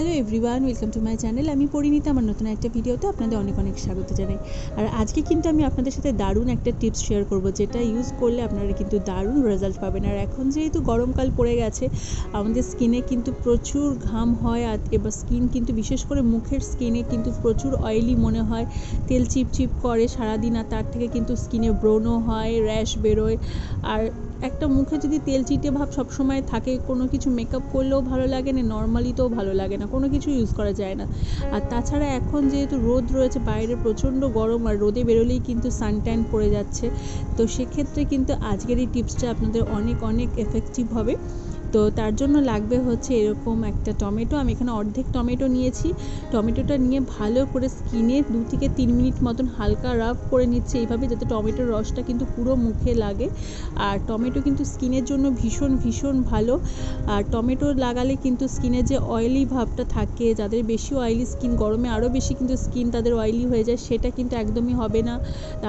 Hello everyone, welcome to my channel. আমি পরিণীতা, আমার নতুন একটা ভিডিওতে আপনাদের অনেক অনেক স্বাগত জানাই। আর আজকে কিন্তু আমি আপনাদের সাথে দারুণ একটা টিপস শেয়ার করব, যেটা ইউজ করলে আপনারা কিন্তু দারুণ রেজাল্ট পাবেন। আর এখন যেহেতু গরমকাল পড়ে গেছে, আমাদের স্কিনে কিন্তু প্রচুর ঘাম হয়, আর এবার স্কিন কিন্তু বিশেষ করে মুখের স্কিনে কিন্তু প্রচুর অয়েলি মনে হয়। তেল চিপচিপ করে সারাদিন, আর তার থেকে কিন্তু স্কিনে ব্রণও হয় র্যাশ বেরোয়। আর একটা মুখে যদি তেল চিটে ভাব সবসময় থাকে, কোনো কিছু মেকআপ করলেও ভালো লাগে না নর্মালি তো ভালো লাগে না, কোনো কিছু ইউজ করা যায় না। আর তাছাড়া এখন যেহেতু রোদ রয়েছে, বাইরে প্রচণ্ড গরম আর রোদে বেরোলেই কিন্তু সানট্যান পড়ে যাচ্ছে। তো সেক্ষেত্রে কিন্তু আজকের এই টিপসটা আপনাদের অনেক অনেক এফেক্টিভ হবে। তো তার জন্য লাগবে হচ্ছে এরকম একটা টমেটো। আমি এখানে অর্ধেক টমেটো নিয়েছি। টমেটোটা নিয়ে ভালো করে স্কিনে দু থেকে তিন মিনিট মতন হালকা রাফ করে নিচ্ছে এইভাবে যাতে টমেটোর রসটা কিন্তু পুরো মুখে লাগে। আর টমেটো কিন্তু স্কিনের জন্য ভীষণ ভীষণ ভালো। আর টমেটো লাগালে কিন্তু স্কিনে যে অয়েলি ভাবটা থাকে, যাদের বেশি অয়েলি স্কিন গরমে আরও বেশি কিন্তু স্কিন তাদের অয়েলি হয়ে যায়, সেটা কিন্তু একদমই হবে না।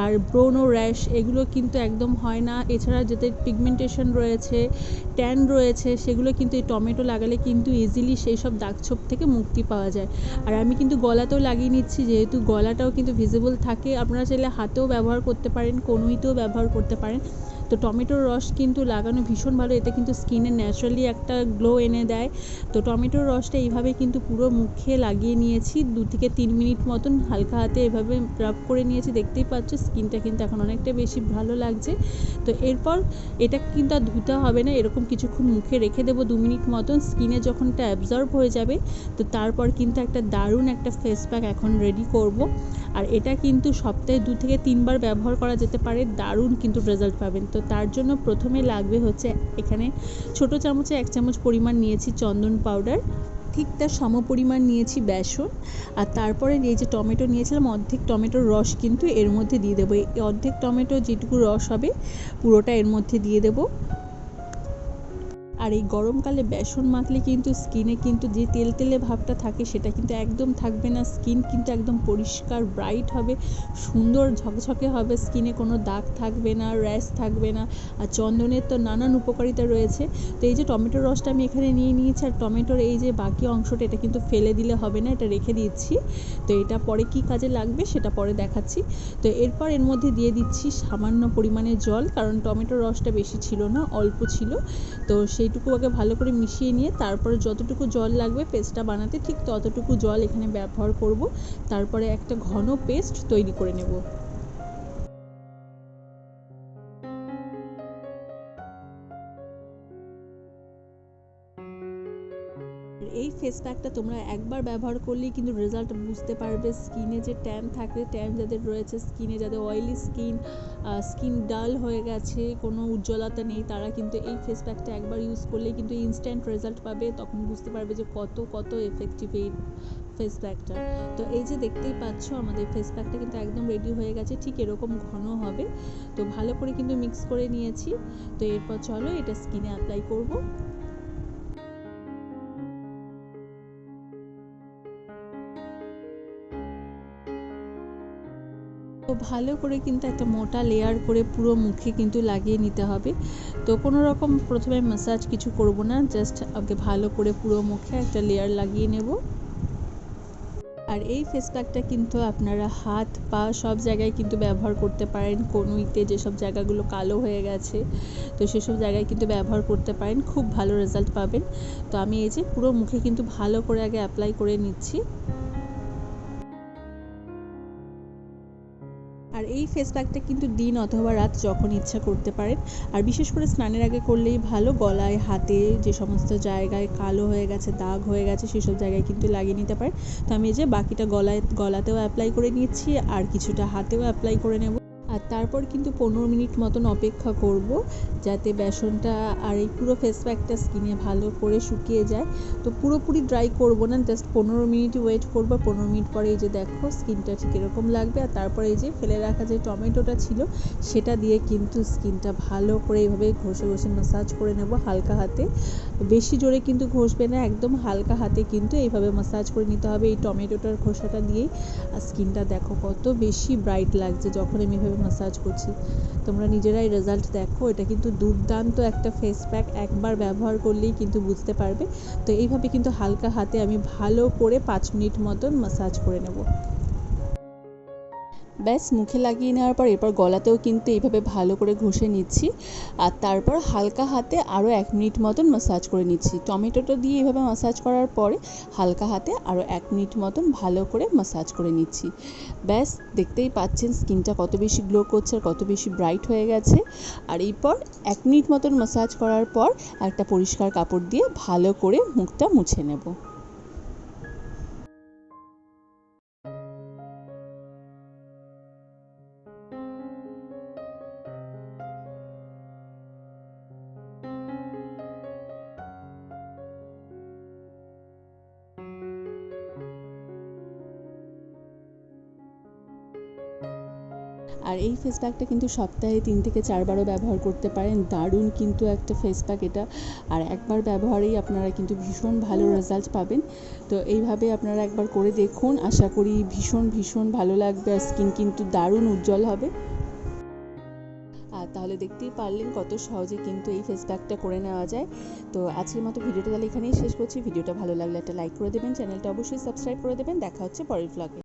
আর ব্রোন র্যাশ এগুলো কিন্তু একদম হয় না। এছাড়া যাদের পিগমেন্টেশন রয়েছে ট্যান রয়েছে সেগুলো কিন্তু এই টমেটো লাগালে কিন্তু ইজিলি সেই সব দাগছোপ থেকে মুক্তি পাওয়া যায়। আর আমি কিন্তু গলাতেও লাগিয়ে নিচ্ছি, যেহেতু গলাটাও কিন্তু ভিজিবল থাকে। আপনারা চাইলে হাতেও ব্যবহার করতে পারেন, কনুইতেও ব্যবহার করতে পারেন। তো টমেটোর রস কিন্তু লাগানো ভীষণ ভালো, এতে কিন্তু স্কিনে ন্যাচারালি একটা গ্লো এনে দেয়। তো টমেটোর রসটা এইভাবে কিন্তু পুরো মুখে লাগিয়ে নিয়েছি, দু থেকে তিন মিনিট মতন হালকা হাতে এভাবে রাব করে নিয়েছি, দেখতেই পাচ্ছ স্কিনটা কিন্তু এখন অনেকটা বেশি ভালো লাগছে। তো এরপর এটা কিন্তু আর ধুতে হবে না, এরকম কিছুক্ষণ মুখে রেখে দেবো দু মিনিট মতন স্কিনে যখন এটা অ্যাবজর্ব হয়ে যাবে, তো তারপর কিন্তু একটা দারুণ একটা ফেস প্যাক এখন রেডি করব। আর এটা কিন্তু সপ্তাহে দু থেকে তিনবার ব্যবহার করা যেতে পারে, দারুণ কিন্তু রেজাল্ট পাবেন। তো তার জন্য প্রথমে লাগবে হচ্ছে এখানে ছোট চামচে এক চামচ পরিমাণ নিয়েছি চন্দন পাউডার, ঠিক তার সম পরিমাণ নিয়েছি বেসন, আর তারপরে এই যে টমেটো নিয়েছিলাম, অর্ধেক টমেটোর রস কিন্তু এর মধ্যে দিয়ে দেবো। এই অর্ধেক টমেটো যেটুকু রস হবে পুরোটা এর মধ্যে দিয়ে দেবো। আর এই গরমকালে বেসন মাখলে কিন্তু স্কিনে কিন্তু যে তেল তেলে ভাবটা থাকে সেটা কিন্তু একদম থাকবে না। স্কিন কিন্তু একদম পরিষ্কার ব্রাইট হবে, সুন্দর ঝকঝকে হবে, স্কিনে কোনো দাগ থাকবে না, র্যাশ থাকবে না, আর চন্দনের তো নানান উপকারিতা রয়েছে। তো এই যে টমেটোর রসটা আমি এখানে নিয়ে নিয়েছি, আর টমেটোর এই যে বাকি অংশটা, এটা কিন্তু ফেলে দিলে হবে না, এটা রেখে দিচ্ছি। তো এটা পরে কি কাজে লাগবে সেটা পরে দেখাচ্ছি। তো এরপর এর মধ্যে দিয়ে দিচ্ছি সামান্য পরিমাণে জল, কারণ টমেটোর রসটা বেশি ছিল না, অল্প ছিল। তো সেই এইটুকু আগে ভালো করে মিশিয়ে নিয়ে তারপরে যতটুকু জল লাগবে পেস্টটা বানাতে ঠিক ততটুকু জল এখানে ব্যবহার করব। তারপরে একটা ঘন পেস্ট তৈরি করে নেব। এই ফেস প্যাকটা তোমরা একবার ব্যবহার করলেই কিন্তু রেজাল্ট বুঝতে পারবে। স্কিনে যে ট্যান থাকে ট্যান যাদের রয়েছে স্কিনে যাদের অয়েলি স্কিন স্কিন ডাল হয়ে গেছে, কোনো উজ্জ্বলতা নেই, তারা কিন্তু এই ফেস প্যাকটা একবার ইউজ করলেই কিন্তু ইনস্ট্যান্ট রেজাল্ট পাবে, তখন বুঝতে পারবে যে কত কত এফেক্টিভ এই ফেস প্যাকটা তো এই যে দেখতেই পাচ্ছ, আমাদের ফেস প্যাকটা কিন্তু একদম রেডি হয়ে গেছে, ঠিক এরকম ঘন হবে। তো ভালো করে কিন্তু মিক্স করে নিয়েছি। তো এরপর চলো এটা স্কিনে অ্যাপ্লাই করব। তো ভালো করে কিন্তু একটা মোটা লেয়ার করে পুরো মুখে কিন্তু লাগিয়ে নিতে হবে। তো কোনো রকম প্রথমে ম্যাসাজ কিছু করব না জাস্ট আগে ভালো করে পুরো মুখে একটা লেয়ার লাগিয়ে নেব। আর এই ফেস প্যাকটা কিন্তু আপনারা হাত, পা সব জায়গায় কিন্তু ব্যবহার করতে পারেন। কনুইতে যেসব জায়গাগুলো কালো হয়ে গেছে, তো সেসব জায়গায় কিন্তু ব্যবহার করতে পারেন। খুব ভালো রেজাল্ট পাবেন। তো আমি এই যে পুরো মুখে কিন্তু ভালো করে আগে অ্যাপ্লাই করে নিচ্ছি। আর এই ফেস প্যাকটা কিন্তু দিন অথবা রাত যখন ইচ্ছা করতে পারেন। আর বিশেষ করে স্নানের আগে করলেই ভালো, গলায়, হাতে যে সমস্ত জায়গায় কালো হয়ে গেছে, দাগ হয়ে গেছে, সেসব জায়গায় কিন্তু লাগিয়ে নিতে পারেন। তো আমি এই যে বাকিটা গলায়, গলাতেও অ্যাপ্লাই করে নিচ্ছি, আর কিছুটা হাতেও অ্যাপ্লাই করে নেব। আর তারপর কিন্তু পনেরো মিনিট মতন অপেক্ষা করব যাতে বেসনটা আর এই পুরো ফেস প্যাকটা স্কিনে ভালো করে শুকিয়ে যায়। তো পুরোপুরি ড্রাই করব না জাস্ট পনেরো মিনিট ওয়েট করব। পনেরো মিনিট পরে এই যে দেখো স্কিনটা ঠিক এরকম লাগবে। আর তারপরে এই যে ফেলে রাখা যে টমেটোটা ছিল, সেটা দিয়ে কিন্তু স্কিনটা ভালো করে এইভাবে ঘষে ঘষে ম্যাসাজ করে নেব হালকা হাতে। বেশি জোরে কিন্তু ঘষবে না, একদম হালকা হাতে কিন্তু এইভাবে ম্যাসাজ করে নিতে হবে। এই টমেটোটার খোসাটা দিয়েই। আর স্কিনটা দেখো কত বেশি ব্রাইট লাগছে, যখন আমি এভাবে মাসাজ করছি। তোমরা নিজেরাই রেজাল্ট দেখো, এটা কিন্তু দুর্দান্ত একটা ফেস প্যাক একবার ব্যবহার করলেই কিন্তু বুঝতে পারবে। তো এইভাবে কিন্তু হালকা হাতে আমি ভালো করে পাঁচ মিনিট মতন মাসাজ করে নেব। ব্যাস, মুখে লাগিয়ে নেওয়ার পর এরপর গলাতেও কিন্তু এইভাবে ভালো করে ঘষে নিচ্ছি। আর তারপর হালকা হাতে আরও এক মিনিট মতন মাসাজ করে নিচ্ছি। টমেটোটা দিয়ে এইভাবে মাসাজ করার পরে হালকা হাতে আরও এক মিনিট মতন ভালো করে মাসাজ করে নিচ্ছি। ব্যাস, দেখতেই পাচ্ছেন স্কিনটা কত বেশি গ্লো করছে আর কত বেশি ব্রাইট হয়ে গেছে। আর এরপর এক মিনিট মতন মাসাজ করার পর একটা পরিষ্কার কাপড় দিয়ে ভালো করে মুখটা মুছে নেব। আর এই ফেস প্যাকটা কিন্তু সপ্তাহে তিন থেকে চারবারও ব্যবহার করতে পারেন। দারুণ কিন্তু একটা ফেস প্যাক এটা। আর একবার ব্যবহারেই আপনারা কিন্তু ভীষণ ভালো রেজাল্ট পাবেন। তো এইভাবে আপনারা একবার করে দেখুন। আশা করি ভীষণ ভীষণ ভালো লাগবে আর স্কিন কিন্তু দারুণ উজ্জ্বল হবে। আর তাহলে দেখতেই পারলেন কত সহজে কিন্তু এই ফেস প্যাকটা করে নেওয়া যায়। তো আজকের মতো ভিডিওটা তাহলে এখানেই শেষ করছি। ভিডিওটা ভালো লাগলে একটা লাইক করে দেবেন। চ্যানেলটা অবশ্যই সাবস্ক্রাইব করে দেবেন। দেখা হচ্ছে পরের ভ্লগে